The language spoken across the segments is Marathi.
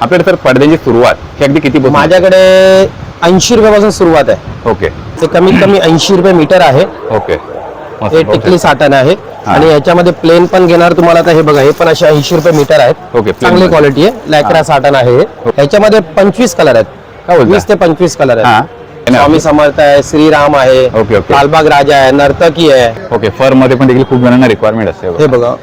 आपल्याकडे सर पडद्याची सुरुवात ही अगदी किती माझ्याकडे ऐंशी रुपयापासून सुरुवात आहे. ओके. ते कमीत कमी ऐंशी रुपये मीटर आहे. ओके. मस्त, हे टिकली. साठण आहे. आणि याच्यामध्ये प्लेन पण घेणार तुम्हाला हे बघा हे पण असे ऐंशी रुपये मीटर आहेत. ओके, plain चांगली मध्ये. क्वालिटी आहे. लॅक्रा साठण आहे हे. याच्यामध्ये पंचवीस कलर काय आहेत बोलता? वीस ते पंचवीस कलर हा. आहेत स्वामी समर्थ आहे श्रीराम आहे. लालबाग राजा आहे नर्तकी आहे. ओके फरमध्ये पण देखील खूप जणांना रिक्वायरमेंट असते हे बघा.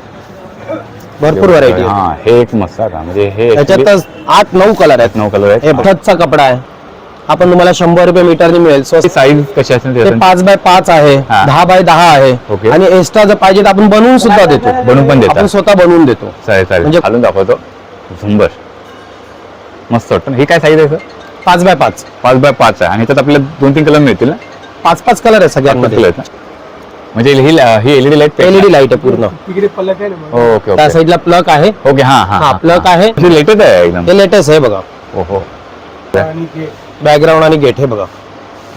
भरपूर व्हरायटी आहे हा हे एक मस्त का म्हणजे हे याच्यातच आठ नऊ कलर आहेत. नऊ कलर हे आहेत भटचा कपडा आहे. आपण तुम्हाला शंभर रुपये मीटरने मिळेल. स्वस्त साईज कशी असेल ते पाच बाय पाच आहे. हा. दहा बाय दहा आहे. ओके. आणि एक्स्ट्रा जर पाहिजे तर आपण बनवून सुद्धा देतो. बनवून पण देता? आपण स्वतः बनवून देतो. चालेल चालेल. म्हणजे- घालून दाखवतो. झुंबर. मस्त वाटतं. ना. ही काय साईज आहे सर पाच बाय पाच. पाच बाय पाच आहे. आणि त्यात आपल्याला दोन तीन कलर मिळतील ना? पाच पाच कलर आहे पाच कलर सगळ्यांमध्ये आहेत ना? म्हणजे ही ही एलईडी लाइट एलईडी लाइट आहे पूर्ण. ओके त्या साईडला प्लग आहे. ओके हा हा हा, plug आहे. लेटेस्ट आहे एकदम. हे लेटेस्ट आहे बघा. ओहो. बॅकग्राऊंड आणि गेट हे बघा.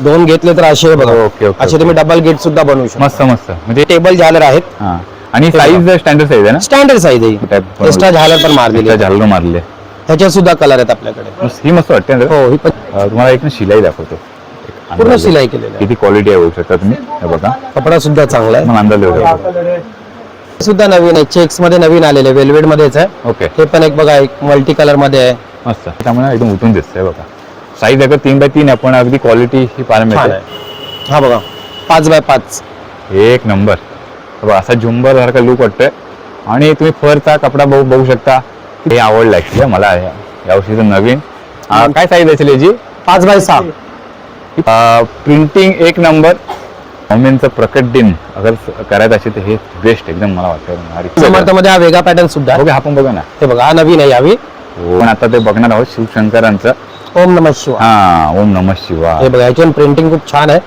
दोन घेतले तर असे बघा. ओके, ओके, असे तुम्ही डबल गेट सुद्धा बनवू शकता. मस्त मस्त. म्हणजे टेबल झालर आहेत हा. आणि साईज स्टँडर्ड साईज आहे ना? स्टँडर्ड साईज आहे. एक्स्ट्रा झालर पण मारलेली. झालर मारले. ह्याच्यात सुद्धा कलर आहेत आपल्याकडे. मस्त- ही मस्त वाटते ना? हो ही तुम्हाला एक ना शिलाई दाखवतो. पूर्ण सिलाई केलेली किती क्वालिटी आहे बघू शकता तुम्ही? हे बघा. कपडा सुद्धा चांगला आहे. मग अंदाज हे सुद्धा नवीन आहे. चेक्समध्ये नवीन आलेले वेलवेट मध्येच आहे. ओके हे पण एक बघा एक मल्टी कलरमध्ये आहे. मस्त. त्यामुळे एकदम उठून दिसतंय बघा. साईज अगर तीन बाय तीन आहे पण अगदी क्वालिटी ही पाहायला छान मिळते आहे. हा बघा. पाच बाय पाच. एक नंबर हे बघा, असा झुंबर सारखा लुक वाटतोय. आणि तुम्ही फरचा कपडा बघू बघू शकता. हे आवडलं ऍक्च्युली मला. या यावर्षीचं नवीन. अं, काय साईज असेल याची पाच बाय सहा. प्रिंटिंग एक नंबर मम्मींचं प्रकट दिन. अगर करायचं असेल तर हे बेस्ट एकदम मला वाटतं. समर्थमध्ये हा वेगळा पॅटर्न सुद्धा. ओके आपण बघा ना. हे बघा हा नवीन आहे यावी. पण आता ते बघणार आहोत शिवशंकरांचं. ओम नम शिवा हा ओम नम शिवा हे बघा याच्यावर प्रिंटिंग खूप छान आहे.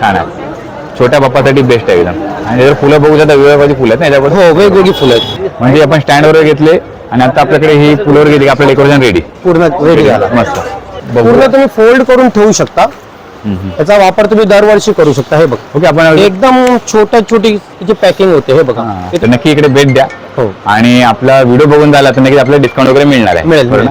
छान आहे. छोट्या बाप्पासाठी बेस्ट आहे एकदम. आणि जर फुलं बघू शकता वेगवेगळी फुलं आहेत ना हो वेगवेगळी फुलं आहेत. म्हणजे आपण स्टँडवर घेतले आणि आता आपल्याकडे ही फुलावर घेतली आपलं डेकोरेशन रेडी पूर्ण रेडी झाला. मस्त. पूर्ण तुम्ही फोल्ड करून ठेवू शकता. हम्म, हम्म. याचा वापर तुम्ही दरवर्षी करू शकता. हे बघा. ओके आपण एकदम छोट्या छोटी जी पॅकिंग होते हे बघा. हा, तर नक्की इकडे भेट द्या. हो. आणि आपला व्हिडिओ बघून झाला तर नक्की आपल्याला डिस्काउंट वगैरे मिळणार आहे. मिळेल, बरोबर ना?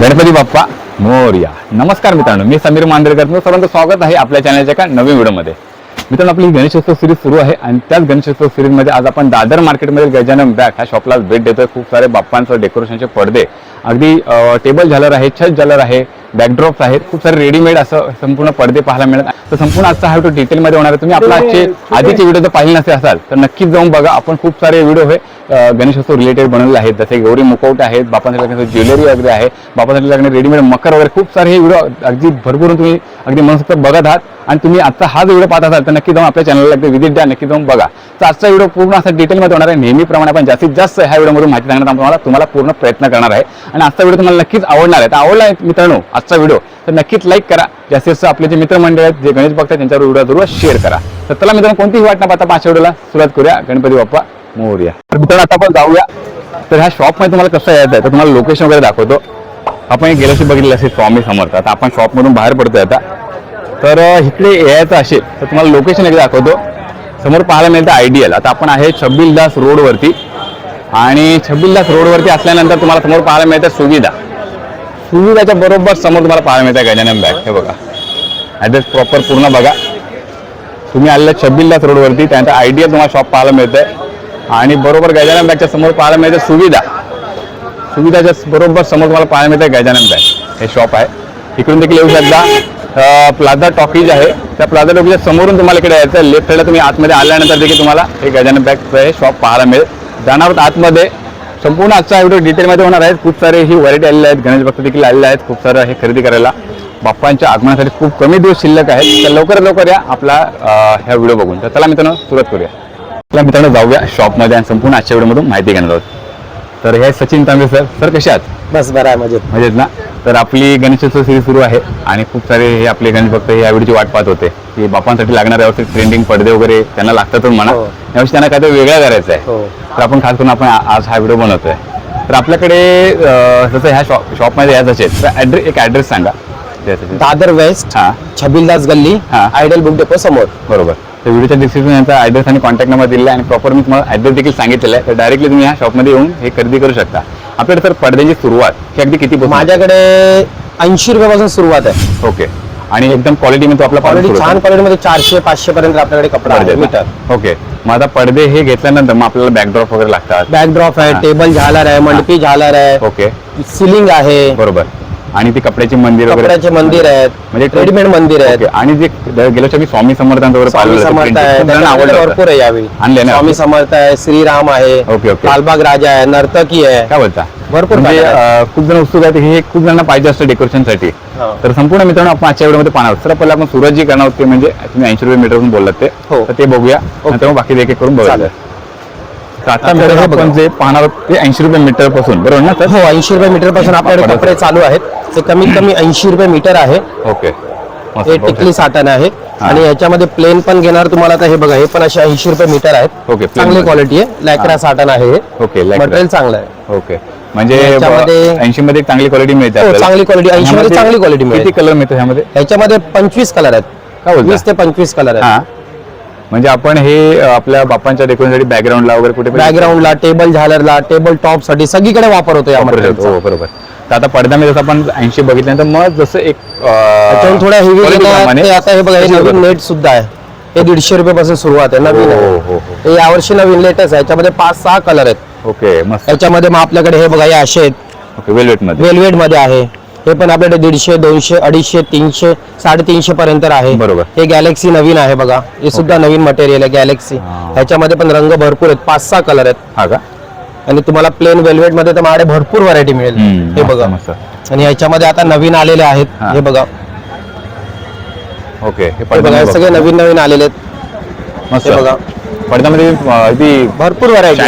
गणपती बाप्पा मोरया. नमस्कार मित्रांनो मी समीर मांजरेकर तुमचं सर्वांचं स्वागत आहे आपल्या चॅनलच्या एका नवीन व्हिडिओमध्ये मित्रांनो आपली गणेशोत्सव सिरीज सुरू आहे आणि त्याच गणेशोत्सव सिरीजमध्ये आज आपण दादर मार्केटमधील गजानन बॅग ह्या शॉपला भेट देतोय. खूप सारे बाप्पांचं डेकोरेशनचे पडदे. अगदी टेबल झालर आहे छत झालर आहे बॅकड्रॉप्स आहेत खूप सारे रेडीमेड असं संपूर्ण पडदे पाहायला मिळत तर संपूर्ण आजचा हा व्हिडिओ डिटेलमध्ये होणार आहे. तुम्ही आपला आजचे आधीचे व्हिडिओ जर पाहिले नसते असाल तर नक्कीच जाऊन बघा. आपण खूप सारे व्हिडिओ हे गणेशोत्सव रिलेटेड बनवलेले आहेत. जसे गौरी मुखवट आहेत बापासाठी लागणारे ज्वेलरी वगैरे आहे बापासाठी लागणे रेडीमेड मकर वगैरे खूप सारे हे व्हिडिओ अगदी भरपूर तुम्ही अगदी मनसोक्त बघत आहात. आणि तुम्ही आजचा हा जो व्हिडिओ पाहत असाल तर नक्की जाऊन आपल्या चॅनलला एकदा विजिट द्या नक्की जाऊन बघा. तर आजचा व्हिडिओ पूर्ण असा डिटेलमध्ये होणार आहे. नेहमीप्रमाणे आपण जास्तीत जास्त ह्या व्हिडिओमधून माहिती सांगण्याचा तुम्हाला तुम्हाला पूर्ण प्रयत्न करणार आहे. आणि आजचा व्हिडिओ तुम्हाला नक्कीच आवडणार आहे. तर आवडला आहे मित्रांनो आजचा व्हिडिओ तर नक्कीच लाईक करा. जास्तीत जास्त आपले जे मित्रमंडळ आहेत जे गणेश भक्त आहेत त्यांच्यावर व्हिडिओ जरूर शेअर करा. तर त्याला मित्रांनो कोणतीही वाट न पाहता पाच व्हिडिओला सुरुवात करूया. गणपती बाप्पा मोरया तर मित्रांनो आता आपण जाऊया. तर ह्या शॉपमध्ये तुम्हाला कसं यायचं आहे तर तुम्हाला लोकेशन वगैरे दाखवतो. आपण एक गेल्याशी बघितलं असेल स्वामी समर्थ आता आपण शॉपमधून बाहेर पडतोय आता. तर इकडे यायचं असेल तर तुम्हाला लोकेशन एकदा दाखवतो. समोर पाहायला मिळतं आयडियल आता आपण आहे छब्बीलदास रोडवरती आणि छब्बीलदास रोडवरती असल्यानंतर तुम्हाला समोर पाहायला मिळतं सुविधा. सुविधाच्या बरोबर समोर तुम्हाला पाहायला मिळतं गजानन बॅग. हे बघा. ॲड्रेस प्रॉपर पूर्ण बघा. तुम्ही आलेल्या छब्बीलदास दास रोडवरती त्यानंतर आयडियल तुम्हाला शॉप पाहायला मिळतंय. आणि बरोबर गजानन बॅगच्या समोर पाहायला मिळते सुविधा. सुविधाच्या बरोबर समोर तुम्हाला पाहायला मिळतं गजानन बॅग. हे शॉप आहे. इकडून देखील येऊ शकता. प्लाझा टॉकीज आहे. त्या प्लाझा टॉकीजच्या समोरून तुम्हाला इकडे यायचं लेफ्ट साईडला तुम्ही आतमध्ये आल्यानंतर देखील तुम्हाला हे गजानन बॅगचं हे शॉप पाहायला मिळेल. जाणार आतमध्ये. संपूर्ण आजचा व्हिडिओ डिटेलमध्ये होणार आहे खूप सारे ही व्हरायटी आलेले आहेत. गणेश भक्त देखील आलेले आहेत. खूप सारं हे खरेदी करायला. बाप्पांच्या आगमनासाठी खूप कमी दिवस शिल्लक आहेत. तर लवकरात लवकर या आपला ह्या व्हिडिओ बघून. तर चला मित्रांनो सुरुवात करूया. चला मित्रांनो जाऊया शॉपमध्ये आणि संपूर्ण आजच्या व्हिडिओमधून माहिती घेणार आहोत. तर हे सचिन तांबे सर सर कसे आहात? बस बरं आहे मजेत. म्हणजेच ना? तर आपली गणेशोत्सव सिरीज सुरू आहे आणि खूप सारे हे आपले गणेश भक्त हे यावेळीची वाट पाहत होते. की बापांसाठी लागणारे व्यवस्थित ट्रेंडिंग पडदे वगैरे त्यांना लागतातच म्हणा. हो. यावर्षी त्यांना काहीतरी वेगळं करायचं आहे हो. तर आपण खास करून आपण आ- आज हा व्हिडिओ बनवतोय. तर आपल्याकडे अं, जसं ह्या शॉप शॉपमध्ये यायचं असेल तर ॲड्रेस एक ॲड्रेस सांगा. दादर वेस्ट हां. छबिलदास गल्ली हा. आयडल बुक डेपो समोर. बरोबर. तर व्हिडिओच्या डिस्क्रिप्शन यांचा ॲड्रेस आणि कॉन्टॅक्ट नंबर आहे आणि प्रॉपर मी तुम्हाला ॲड्रेस देखील सांगितलेला आहे. तर डायरेक्टली तुम्ही ह्या शॉपमध्ये येऊन हे खरेदी करू शकता. आपल्याकडे सर पडद्याची सुरुवात ही अगदी किती माझ्याकडे ऐंशी रुपयापासून सुरुवात आहे. ओके आणि एकदम क्वालिटीमध्ये आपला क्वालिटी पडदा छान क्वालिटीमध्ये चारशे पाचशे पर्यंत आपल्याकडे कपडा आहे मीटर ओके आता पडदे हे घेतल्यानंतर मग आपल्याला बॅकड्रॉप वगैरे लागतात. बॅकड्रॉप आहे. टेबल झालर आहे मंडपी झालर आहे. ओके सिलिंग आहे. बरोबर. आणि ती कपड्याची मंदिर वगैरे कपड्याचे मंदिर आहेत म्हणजे रेडीमेड मंदिर आहेत. आणि जे गेल्या मी स्वामी होतं समर्थ. आहे भरपूर होतं. आहे यावेळी आणले ना स्वामी समर्थ आहे श्रीराम आहे ओके, ओके. लालबाग राजा आहे नर्तकी आहे काय बोलता भरपूर म्हणजे खूप जण उत्सुक आहेत हे खूप जणांना पाहिजे असतं डेकोरेशनसाठी हा. तर संपूर्ण मित्रांनो आपण आजच्या व्हिडिओमध्ये पाहणार आहोत. सर पहिला आपण सुरत जी करणार आहोत ते म्हणजे तुम्ही ऐंशी रुपये मीटरवरून बोललात ते हो. तर ते बघूया बाकी एक एक करून बघूया चालेल. तर आता आता मित्रांनो हे. जे पाहणार ते ऐंशी रुपये मीटरपासून बरोबर ना हो ऐंशी रुपये मीटरपासून आपल्याकडे कपडे चालू आहेत ते कमीत कमी ऐंशी रुपये मीटर आहे ओके हे टिकली. साठण आहे. आणि याच्यामध्ये प्लेन पण घेणार तुम्हाला आता हे बघा हे पण असे ऐंशी रुपये मीटर आहेत ओके, चांगली. क्वालिटी आहे लॅक्रा. साठण आहे ओके मटेरियल. चांगलं आहे ओके म्हणजे याच्यामध्ये- ऐंशी मध्ये चांगली क्वालिटी मिळते हो. चांगली quality, 80 मध्ये चांगली मिळेल. किती कलर मिळतो ह्यामध्ये याच्यामध्ये पंचवीस कलर आहेत? वीस ते पंचवीस कलर आहेत म्हणजे आपण हे आपल्या बाप्पांच्या डेकोरेशनसाठी बॅकग्राऊंडला वगैरे कुठे बॅकग्राऊंडला टेबल झालरला टेबल टॉपसाठी सगळीकडे वापर होतो वापरू हो बरोबर. तर आता पडद्यामध्ये जसं आपण ऐंशी बघितल्यानंतर मग जसं एक थोड्या हेवी आता हे बघा हे नवीन. नेट सुद्धा आहे. हे दीडशे रुपये पासून सुरुवात आहे नवीन हो, हो, हो. यावर्षी नवीन लेटेस्ट आहे याच्यामध्ये पाच सहा कलर आहेत. ओके मस्त. याच्यामध्ये मग आपल्याकडे हे बघा हे असे आहेत. ओके वेलवेटमध्ये. वेलवेटमध्ये आहे. हे पण आपल्याकडे दीडशे दोनशे अडीचशे तीनशे साडेतीनशे पर्यंत आहे. बरोबर. हे गॅलेक्सी नवीन आहे बघा. हे सुद्धा नवीन मटेरियल आहे गॅलेक्सी. ह्याच्यामध्ये पण रंग भरपूर आहेत. पाच सहा कलर आहेत. हा का? आणि तुम्हाला प्लेन वेलवेटमध्ये तर माझ्याकडे भरपूर व्हरायटी मिळेल. हे बघा. आणि ह्याच्यामध्ये आता नवीन आलेले आहेत. हा. बघा. ओके. हे बघा सगळे. नवीन नवीन आलेले आहेत. हे बघा. पडद्यामध्ये भरपूर व्हरायटी.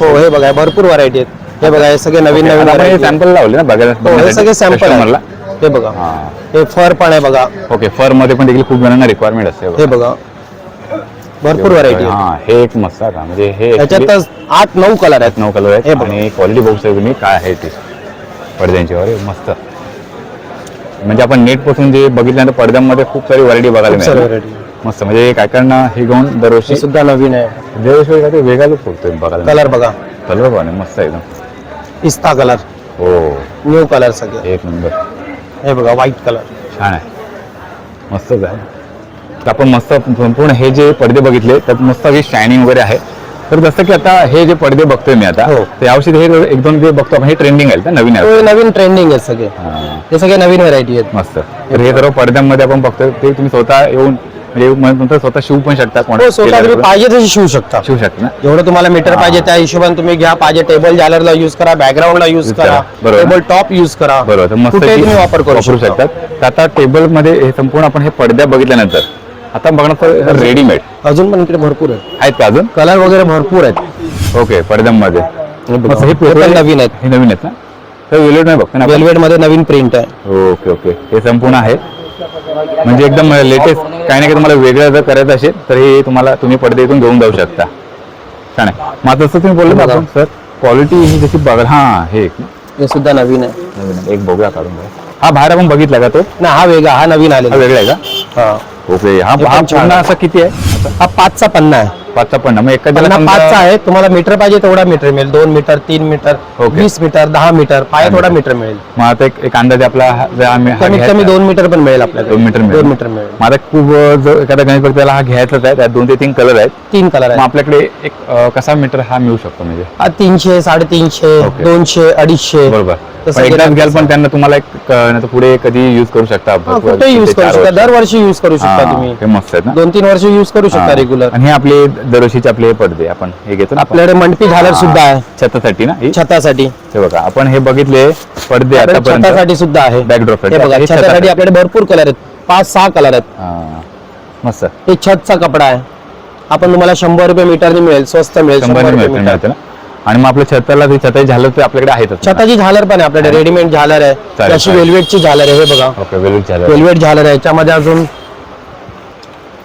हो हे बघा भरपूर व्हरायटी आहेत. हे बघा हे सगळे नवीन नवीन variety. सॅम्पल लावले ना बघायला हो हे सगळे सॅम्पल कस्टमरला हे बघा. हा. फर पण आहे बघा. ओके फरमध्ये पण देखील खूप जणांना रिक्वायरमेंट असते हे बघा. भरपूर व्हरायटी आहे हा हे एक मस्त आहे का म्हणजे हे त्याच्यातच आठ नऊ कलर आहेत. नऊ कलर हे आहेत बघा. आणि क्वालिटी बघू शकतो तुम्ही काय आहे ती? पडद्यांची अरे मस्त. म्हणजे आपण नेटपासून जे बघितल्यानंतर पडद्यांमध्ये खूप सारी व्हरायटी बघायला खूप सारी मिळाली. व्हरायटी मस्त. म्हणजे काय काढणं हे घेऊन दरवर्षी हे सुद्धा नवीन आहे. दरवर्षी ते वेगळाच फोडतोय बघायला. कलर बघा. कलर पण आहे, मस्त एकदम. पिस्ता कलर. हो. न्यू कलर सगळे. एक नंबर. हे बघा व्हाईट कलर छान आहे. मस्तच आहे. तर आपण मस्त संपूर्ण हे जे पडदे बघितले त्यात मस्त काही शायनिंग वगैरे आहे. तर जसं की आता हे जे पडदे बघतोय मी आता हो. तर यावर्षी हे एक दोन जे बघतो आपण हे ट्रेंडिंग आहे नवीन आहे हे नवीन ट्रेंडिंग आहेत सगळे. हा. हे सगळे नवीन व्हरायटी आहेत. मस्त. तर हे सर्व पडद्यांमध्ये आपण बघतोय ते तुम्ही स्वतः येऊन म्हणजे स्वतः शिवू पण शकता कोण हो स्वतः तुम्ही पाहिजे तशी शिवू शकता. शिवू शकता ना? जेवढं तुम्हाला मीटर हा. पाहिजे त्या हिशोबाने तुम्ही घ्या पाहिजे टेबल जालरला युज करा बॅकग्राऊंडला युज करा करा. बरोबर. टेबल टॉप युज करा. बरोबर तर मस्त कुठेही की तुम्ही वापर करू शकता. शकतात. तर आता टेबलमध्ये हे संपूर्ण आपण हे पडद्या बघितल्यानंतर आता बघणार रेडीमेड अजून पण इकडे भरपूर आहेत. आहेत का अजून? कलर वगैरे भरपूर आहेत. ओके पडद्यांमध्ये. बघा. मस्त हे हे पण नवीन आहेत. हे नवीन आहेत ना? तर वेलवेट नाही बघतो ना आपण? वेलवेटमध्ये नवीन प्रिंट आहे. Okay okay. हे संपूर्ण आहे. म्हणजे एकदम लेटेस्ट काही ना काही तुम्हाला वेगळं जर करायचं असेल तर हे तुम्हाला तुम्ही पडदे इथून घेऊन जाऊ शकता छान आहे मग जसं तुम्ही बोललो ना. आपण सर क्वालिटी ही जशी बघा हा हे एक ना. हे सुद्धा नवीन आहे नवीन आहे. एक बघूया काढून. हा बाहेर आपण बघितला का तो ना हा वेगळा हा नवीन हा आलेला वेगळा आहे का हा ओके हा हे हा पण छान पूर्ण आहे. असा किती आहे हा पाचचा पन्ना आहे पाचचा पण मग एखाद्याला पन्ना समजा- पाचचा आहे तुम्हाला मीटर पाहिजे तेवढा मीटर मिळेल. दोन मीटर तीन मीटर ओके. वीस मीटर दहा मीटर दहा थोडा मीटर. मिळेल. मग आता एक एक अंदाजे आपला हा- जर आम्ही हा कमीत घ्यायचा- कमी दोन मीटर पण मिळेल आपल्याला दोन मीटर मिळेल. दोन मीटर मिळेल. मग आता खूप अं, जर एखाद्या गणेश भक्ताला हा घ्यायचाच आहे त्यात दोन ते तीन कलर आहेत. तीन कलर मग आहे आपल्याकडे एक अं, कसा मीटर हा मिळू शकतो म्हणजे? तीनशे साडेतीनशे ओके. दोनशे अडीचशे. बरोबर. तसं पण एकदाच गेलं घ्याल तसं. पण त्यांना तुम्हाला एक क- नाहीतर पुढे कधी युज करू शकता. हा, भरपूर कुठे युज करू चार शकता. वर्ष. दरवर्षी युज करू शकता हा, तुम्ही. हे मस्त आहेत ना. दोन तीन वर्ष युज करू शकता हा. रेग्युलर आणि हे आपले दरवर्षीचे आपले पडदे आपण हे घेतो ना. आपल्याकडे मंडपी झालर हा, सुद्धा आहे. छतासाठी ना ही? छतासाठी. हे बघा आपण हे बघितले पडदे आतापर्यंत. छतासाठी सुद्धा आहे. Backdrop साठी. हे बघा हे छतासाठी. छतासाठी. आपल्याकडे भरपूर कलर आहेत. पाच सहा कलर आहेत. हा, मस्त. हे छतचा कपडा आहे. आपण तुम्हाला शंभर रुपये मीटरनी मिळेल स्वस्त मिळेल शंभर शंभर रुपये मिळते मीटर. ना? आणि मग आपल्या छताला ते छताची झालं ते आपल्याकडे आहेतच छताची झालर पण आहे आपल्याकडे. रेडीमेड झालर आहे. चालेल, अशी चालेल. वेलवेटची झालर आहे हे बघा. ओके झालं वेलवेट झालर आहे. याच्यामध्ये अजून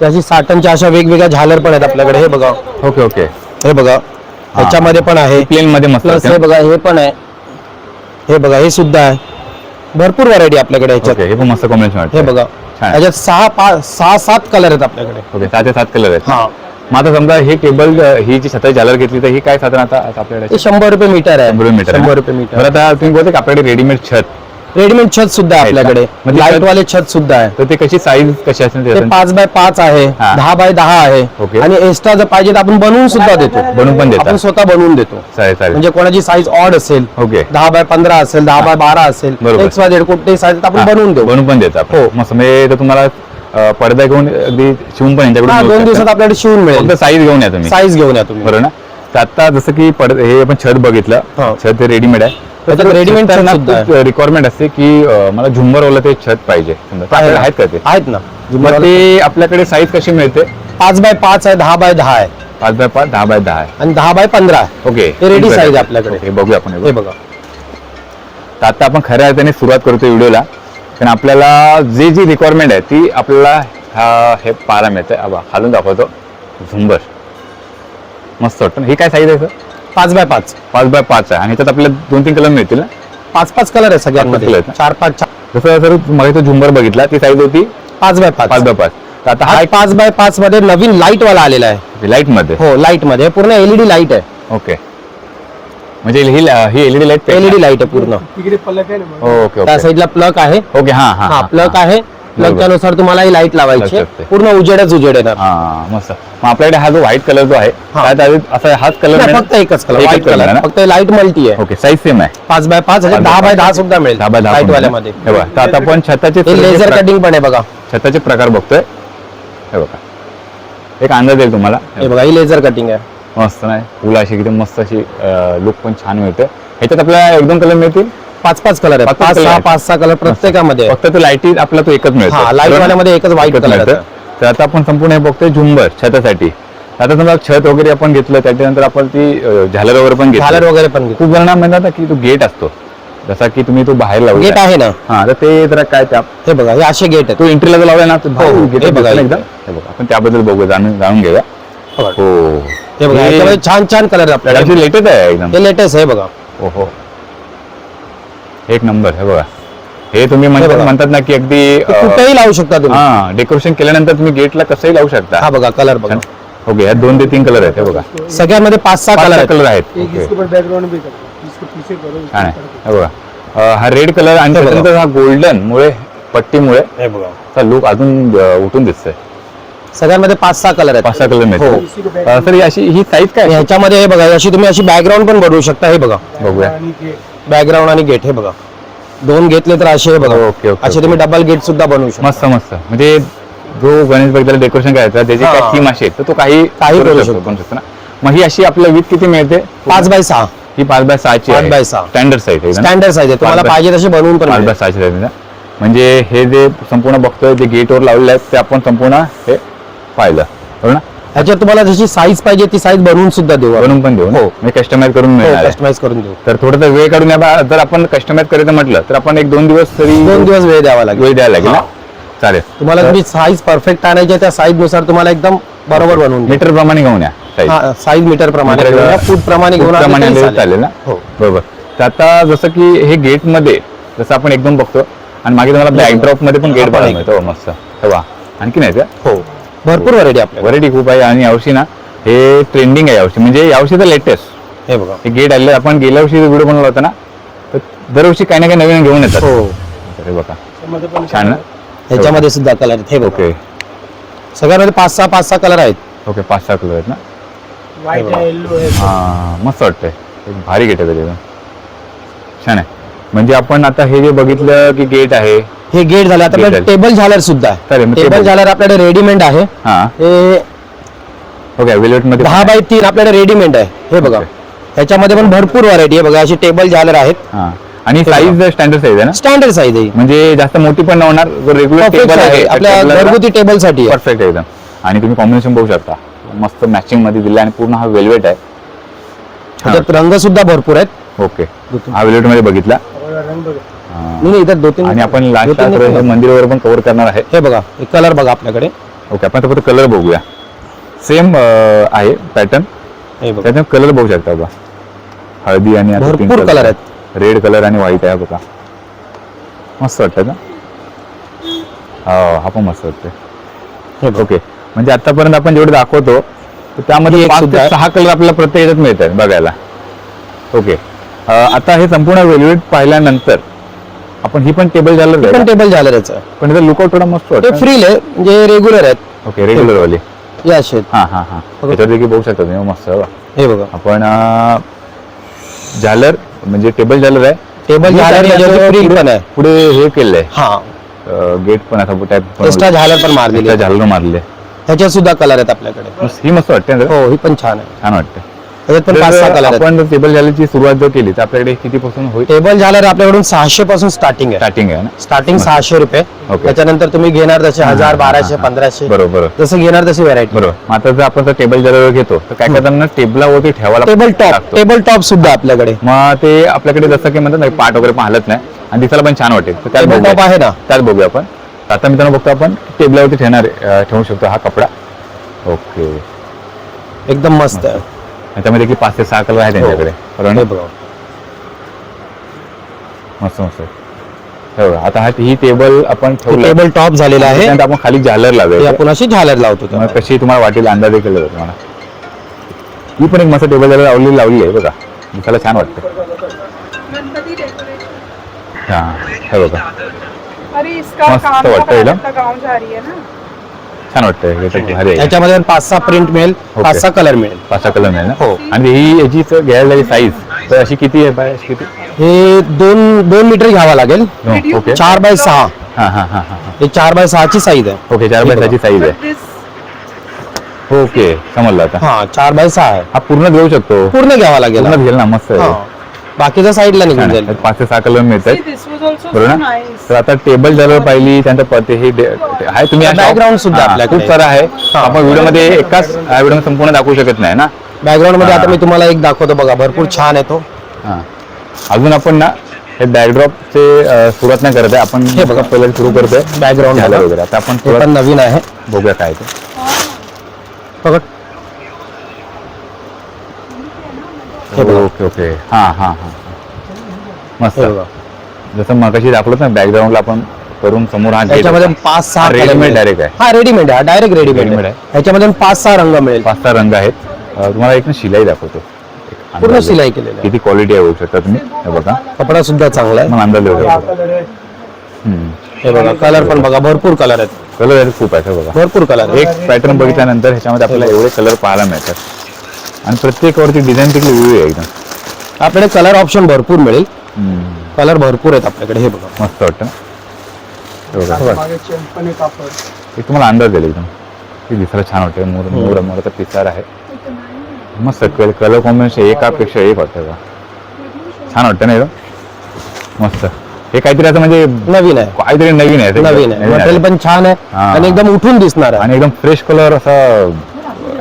त्याची साटनच्या अशा वेगवेगळ्या झालर पण आहेत आपल्याकडे. हे बघा. Okay okay. हे बघा. ह्याच्यामध्ये पण आहे. प्लेन मध्ये मस्त प्लस हे? बघा हे पण आहे. हे बघा हे सुद्धा आहे. भरपूर व्हरायटी आपल्याकडे ह्याच्यात. ओके हे पण मस्त कॉम्बिनेशन हे बघा. छान. त्याच्यात सहा पाच सहा सात कलर आहेत आपल्याकडे. ओके सहा ते सात कलर आहेत. हा. मग आता समजा हे टेबल ही जी छताची झालर घेतली तर ही काय साधारण आता आता आपल्याकडे? ते शंभर रुपये मीटर आहे. शंभर मीटर रुपये मीटर. बरं आता तुम्ही बोलते की आपल्याकडे रेडीमेड छत. रेडीमेड छत सुद्धा आहे? आपल्याकडे म्हणजे लाइट वाले छत सुद्धा आहे तर ते कशी साईज कशी असेल ते पाच बाय पाच आहे हा. दहा बाय दहा आहे ओके. आणि एक्स्ट्रा जर पाहिजे तर आपण बनवून सुद्धा देतो बनवून पण देता? आपण स्वतः बनवून देतो चालेल चालेल म्हणजे कोणाची साईज ऑड असेल ओके दहा बाय पंधरा असेल दहा बाय बारा असेल बरोबर. एक्स वाय झेड कोणतेही साईज आपण हा, बनवून देऊ बनवून पण देता आपण. हो. मस्त म्हणजे तर तुम्हाला अं, पडदा घेऊन अगदी शिवून पण यांच्याकडून हा दोन शकतं. दिवसात आपल्याकडे शिवून मिळेल साईज घेऊन या तुम्ही साईज घेऊन या तुम्ही बरोबर ना तर आता जसं की पड हे आपण छत बघितलं हो. छत हे रेडीमेड आहे रिक्वायरमेंट असते की मला झुंबरवाला ते छत पाहिजे. आहेत का ते? आहेत ना. मग ते आपल्याकडे साईज कशी मिळते? पाच बाय पाच आहे दहा बाय दहा आहे. पाच बाय पाच दहा बाय दहा आहे. आणि दहा बाय पंधरा आहे. ओके. हे size आहे आपल्याकडे. हे बघूया आपण हे बघू. तर आता आपण खऱ्या अर्थाने सुरुवात करतो व्हिडिओला. कारण आपल्याला जे जी रिक्वायरमेंट आहे ती आपल्याला हा हे पाहायला मिळते खालून दाखवतो. झुंबर. मस्त वाटतं. ही काय साईज आहे सर पाच बाय पाच. पाच बाय पाच आहे. आणि ह्याच्यात आपल्याला दोन तीन कलर मिळतील ना? पाच पाच कलर आहे आहेत ना? चार पाच चार. जसं सर मग तो झुंबर बघितला ती साईज होती पाच बाय पाच. पाच बाय पाच. तर आता हा हा पाच बाय पाच मध्ये नवीन लाइट वाला आलेला आहे. लाइटमध्ये? हो लाइटमध्ये. पूर्ण एलईडी लाइट आहे. ओके म्हणजे ही ही एलईडी लाइट एलईडी लाइट आहे. पूर्ण. तिकडे पलक आहे ना मग. ओके त्या ओके साईडला प्लग आहे. ओके हा हा हा प्लग आहे. बरोबर. प्लगच्या नुसार तुम्हाला ही लाइट लावायची आहे. पूर्ण उजेडच उजेड येणार. हा मस्त. मग आपल्याकडे हा जो व्हाईट कलर जो आहे हा. त्यात आधी असा हाच कलर नाही, फक्त एकच कलर व्हाईट color आहे कलर ना? फक्त लाइट मल्टी आहे. ओके साईज सेम आहे. पाच बाय पाच पाच दहा बाय. दहा सुद्धा मिळेल दहा बाय दहा लाइट पण वाल्यामध्ये. आहे. हे बघा तर आता आपण छताचे हे लेझर प्रकार- कटिंग पण आहे बघा. छताचे प्रकार बघतोय. हे बघा. एक अंदाज येईल तुम्हाला. हे बघा ही लेझर कटिंग आहे. मस्त नाही? फुलं अशी एकदम मस्त अशी लुक पण छान मिळते. ह्याच्यात आपल्याला एक दोन कलर मिळतील? पाच पाच कलर आहेत. पाच सहा. पाच सहा कलर प्रत्येकामध्ये. आहे. फक्त तो लाईटी आपला तो एकच मिळतो. हा, ना? वाल्यामध्ये एकच मिळतं. येतं. तर आता आपण संपूर्ण हे बघतोय झुंबर छतासाठी. आता समजा छत वगैरे आपण घेतलं त्याच्यानंतर आपण ती झालर वगैरे पण घेतली. झालर वगैरे पण खूप जणांना म्हणतात की तो गेट असतो. जसा की तुम्ही तो बाहेर लावला गेट आहे ना? हा तर ते जरा काय त्या हे बघा हे असे गेट आहेत. तो एंट्रीला लावला ना तो हो, गेट हे बघा, हे एकदा हे बघा. आपण त्याबद्दल बघू जाणून जाणून घेऊया. हो हे. बघा याच्यामध्ये छान छान कलर आपल्याकडे. लेटेस्ट आहे एकदम. हे लेटेस्ट आहे बघा. ओहो. एक नंबर हे बघा. हे तुम्ही म्हणतात बघा. म्हणतात ना की अगदी हे कुठेही लावू शकता तुम्ही. हा डेकोरेशन केल्यानंतर तुम्ही गेटला कसंही लावू शकता. हा बघा कलर बघा. ओके ह्यात दोन ते तीन कलर आहेत हे बघा. सगळ्यामध्ये पाच सहा कलर आहेत. कलर आहेत. एक ओके इसके ऊपर बैकग्राउंड भी कर इसको पीछे करो छान आहे हे बघा. हा रेड कलर आणि हे. त्याच्यानंतर हा गोल्डन मुळे पट्टीमुळे हे लुक अजून उठून दिसतोय. सगळ्यांमध्ये पाच सहा कलर आहेत. पाच सहा कलर हो. मिळतो अं, सर ही अशी ही साईज काय? ह्याच्यामध्ये हे बघा अशी तुम्ही अशी बॅकग्राऊंड पण बनवू शकता हे बघा. बघूया. बॅकग्राऊंड आणि गेट हे बघा दोन घेतले तर असे बघा ओके, ओके, असे. तुम्ही डबल गेट सुद्धा बनवू शकता मस्त मस्त म्हणजे जो गणेश बघितला डेकोरेशन करायचं त्याची काय. थीम असेल तर तो काही काही करू शकतो शकतो. ना मग ही अशी आपल्याला वीज किती मिळते पाच बाय सहा ही पाच बाय सहाची पाच आहे बाय सहा. स्टँडर्ड साईज आहे? स्टँडर्ड साईज आहे तुम्हाला पाहिजे तसे बनवून पण पाच. बाय सहाची साईज आहे ना म्हणजे हे जे संपूर्ण बघतोय जे गेटवर लावलेले आहेत ते आपण संपूर्ण हे पाहिलं बरोबर ना ह्याच्यात तुम्हाला जशी साईज पाहिजे ती साईज बनवून सुद्धा देऊ आपण. बनवून पण देऊ ना? हो. म्हणजे कस्टमाइज करून मिळणार आहे. कस्टमाइज करून देऊ. तर थोडंसं वेळ काढून या बा- जर आपण कस्टमाइज करायचं म्हटलं तर आपण एक दोन दिवस तरी दोन दिवस वेळ द्यावा लागेल. वेळ द्यायला लागेल ना? हा. चालेल. तुम्हाला तुमची साईज परफेक्ट आणायची आहे, त्या साईजनुसार तुम्हाला एकदम बरोबर बनवून देऊ. मीटर प्रमाणे घेऊन या size. हा साईज मीटर प्रमाणे मीटर- घेऊन या, फूट प्रमाणे घेऊन आले प्रमाणे तरी चालेल. ना? हो. बरोबर. तर आता जसं की हे गेटमध्ये जसं आपण एकदम बघतो आणि मागे तुम्हाला बॅकड्रॉपमध्ये पण गेट आपण बघायला एक- मिळतो. हो, मस्त. तेव्हा आणखी नाही का? हो. भरपूर व्हरायटी आपल्याकडे. व्हरायटी खूप आहे आणि यावर्षी ना हे ट्रेंडिंग आहे यावर्षी. म्हणजे यावर्षी तर लेटेस्ट हे बघा. हे गेट आले आपण गेल्या वर्षी व्हिडिओ बनवला होता ना तर दरवर्षी काही ना काही नवीन घेऊन येतात. हो. तर हे बघा. छान ना? ह्याच्यामध्ये सुद्धा कलर आहेत. हे बघा. ओके सगळ्यामध्ये पाच सहा पाच सहा कलर आहेत. ओके पाच सहा कलर आहेत ना? व्हाइट है येलो है हा मस्त वाटतंय. एक भारी गेट आहे त्याच्यातून छान आहे. म्हणजे आपण आता हे जे बघितलं की गेट आहे हे गेट झाले. आता आपल्याकडे. टेबल झालर सुद्धा. चालेल, मग टेबल table. झालर आपल्याकडे रेडीमेड आहे. हा. हे ओके मध्ये दहा बाय तीन आपल्याकडे रेडीमेड आहे. हे बघा. ह्याच्यामध्ये पण भरपूर व्हरायटी आहे. बघा अशी टेबल झालर आहेत. हा. आणि साईज स्टँडर्ड साईज आहे ना? स्टँडर्ड साईज आहे. म्हणजे जास्त मोठी पण नाही होणार रेग्युलर परफेक्ट टेबल आहे. आपल्या घरगुती टेबलसाठी आहे. परफेक्ट एकदम आणि तुम्ही कॉम्बिनेशन बघू शकता. मस्त मॅचिंगमध्ये दिलं आणि पूर्ण हा वेल्वेट आहे. त्याच्यात रंग सुद्धा भरपूर आहेत. ओके हा वेल्वेटमध्ये बघितला. हा. नाही, नाही, इथं दोन तीन आणि आपण दोन तीन पण कव्हर करणार आहे. हे बघा हे कलर बघा आपल्याकडे. ओके आपण आता फक्त कलर बघूया. सेम आहे पॅटर्न हे बघा. त्याच्यात कलर बघू शकता बघा. हळदी आणि आता भरपूर pink color रेड कलर आणि व्हाईट आहे बघा. मस्त वाटतं का हो हा पण मस्त वाटतंय. हे बघ. ओके म्हणजे आतापर्यंत आपण जेवढे दाखवतो तर त्यामध्ये एक पाच सुद्धा ते आहे. सहा कलर आपल्याला प्रत्येक ह्याच्यात मिळतात बघायला. ओके. आता हे संपूर्ण वेलवेट पाहिल्यानंतर आपण ही पण टेबल झालं पण टेबल झालं त्याचं पण याचा लुकआउट थोडा मस्त ते वाटतं फ्रील आहे म्हणजे रेग्युलर आहेत. ओके रेग्युलर वाली. या आहेत. हा हा हा. याच्यावर देखील बघू शकता तुम्ही मस्त. हे बघा. आपण झालर म्हणजे टेबल झालर आहे टेबल झालर पण आहे. पुढे हे केलंय. हा. गेट पण असा टाईप एक्स्ट्रा झालर पण मारलेली. आहे. झालर मारले ह्याच्यात सुद्धा कलर आहेत आपल्याकडे. ही मस्त वाटते? हो ही पण छान आहे. छान वाटते. त्याच्यात पण पाच सहा तर कलर आहेत आपण टेबल झालरची सुरुवात जर केली तर आपल्याकडे किती पासून होईल? टेबल झालर आपल्याकडून सहाशे पासून स्टार्टिंग आहे. स्टार्टिंग आहे ना? स्टार्टिंग सहाशे रुपये. त्याच्यानंतर तुम्ही घेणार तसे हजार बाराशे. पंधराशे. बरोबर. बरोबर जसं घेणार तशी व्हरायटी बरोबर. मग आता जर आपण टेबल जर घेतो तर काय करताना टेबलावरती ठेवायला टेबल टॉप लागतो. टेबल टॉप सुद्धा आपल्याकडे. मग ते आपल्याकडे जसं की म्हणतात ना पाठ वगैरे पण हलत नाही. आणि दिसायला पण छान वाटेल. तर त्यात टेबल बघूया. टॉप आहे ना. त्यात बघूया आपण. आता मित्रांनो बघतो आपण टेबलावरती ठेवणार अं, ठेवू शकतो हा कपडा. ओके. एकदम मस्त. आहे याच्यामध्ये की पाच ते सहा कलर आहे त्यांच्याकडे. बरोबर ना? हे. मस्त मस्त. हे आता हा ही टेबल आपण हे ठेवलं. टेबल टॉप झालेलं आहे. त्यानंतर आपण खाली जालर हे लावूया आपण अशी झालर लावतो मग. कशी तुम्हाला वाटेल अंदाजे केलं जातं तुम्हाला. ही पण एक मस्त टेबल जरा लावली लावली आहे बघा. दिसायला छान वाटतं. हा हे बघा. अरे इसका मस्त काम वाटतं हिला. है छान वाटतं हे तर भारी आहे. याच्यामध्ये पाच सहा प्रिंट मिळेल. पाच सहा कलर मिळेल. पाच सहा कलर मिळेल ना? हो. आणि ही याची घ्यायला झाली साईज तर अशी किती आहे बाय? किती? हे दोन दोन मीटर घ्यावा लागेल. हो, ओके. चार बाय सहा. हा हा हा हा हे. चार बाय सहाची साईज आहे. ओके चार बाय सहाची साईज आहे. ओके समजलं आता. हा चार बाय सहा आहे. हा पूर्ण घेऊ शकतो. पूर्ण घ्यावा लागेल. घेईल ना? मस्त आहे. बाकीच्या साईडला निघून. जाईल पाच ते सहा कलर मिळतात बरोबर ना तर आता टेबल जर पाहिली त्यानंतर पते हे डे- आहे तुम्ही Background shop- सुद्धा हा, आपल्याकडे. खूप सारं आहे आपण व्हिडिओमध्ये एकाच व्हिडिओ संपूर्ण दाखवू शकत नाही ना बॅकग्राऊंडमध्ये. आता मी तुम्हाला एक दाखवतो बघा भरपूर छान आहे तो हा. अजून आपण ना हे बॅकड्रॉपचे सुरुवात नाही करत आहे आपण हे बघा. पहिलं सुरू करतोय Background झालं. वगैरे आता आपण हे सुरुवात नवीन आहे बघूया काय ते बघा हे बघा. Okay okay. हा हा हा. मस्त. हे बघा. जसं मगाशी दाखवलं ना बॅकग्राऊंडला आपण करून समोर हा. पाच सहा हा रेडीमेड. डायरेक्ट आहे. हा रेडीमेड आहे. डायरेक्ट रेडीमेड आहे. ह्याच्यामध्ये पाच सहा रंग मिळेल. पाच सहा रंग आहेत. तुम्हाला एक ना शिलाई दाखवतो. पूर्ण शिलाई केलेली किती क्वालिटी आहे बघू शकता तुम्ही? हे बघा. कपडा सुद्धा चांगला आहे. मग अंदाज हा. हे बघा कलर पण बघा. भरपूर कलर आहेत. कलर आहे खूप आहे हे बघा. भरपूर कलर आहेत. एक पॅटर्न बघितल्यानंतर ह्याच्यामध्ये आपल्याला एवढे कलर पाहायला मिळतात. आणि प्रत्येकावरती डिझाईन देखील वेगळी आहे एकदम. आपल्याकडे कलर ऑप्शन भरपूर मिळेल. हम्म. कलर भरपूर आहेत आपल्याकडे हे बघा. मस्त वाटतं. ना हे बघा, हे बघा. मागे चेंपने कापड एक तुम्हाला अंदाज येईल एकदम. ते दिसायला छान वाटतं मोर मोर मोराचा पिसार आहे. मस्त कलर कॉम्बिनेशन एकापेक्षा एक वाटतं का छान वाटतं ना एकदम मस्त. हे काहीतरी असं म्हणजे नवीन आहे. काहीतरी नवीन आहे. नवीन आहे. मटेरियल पण छान आहे हा. आणि एकदम उठून दिसणार आहे. आणि एकदम फ्रेश कलर असं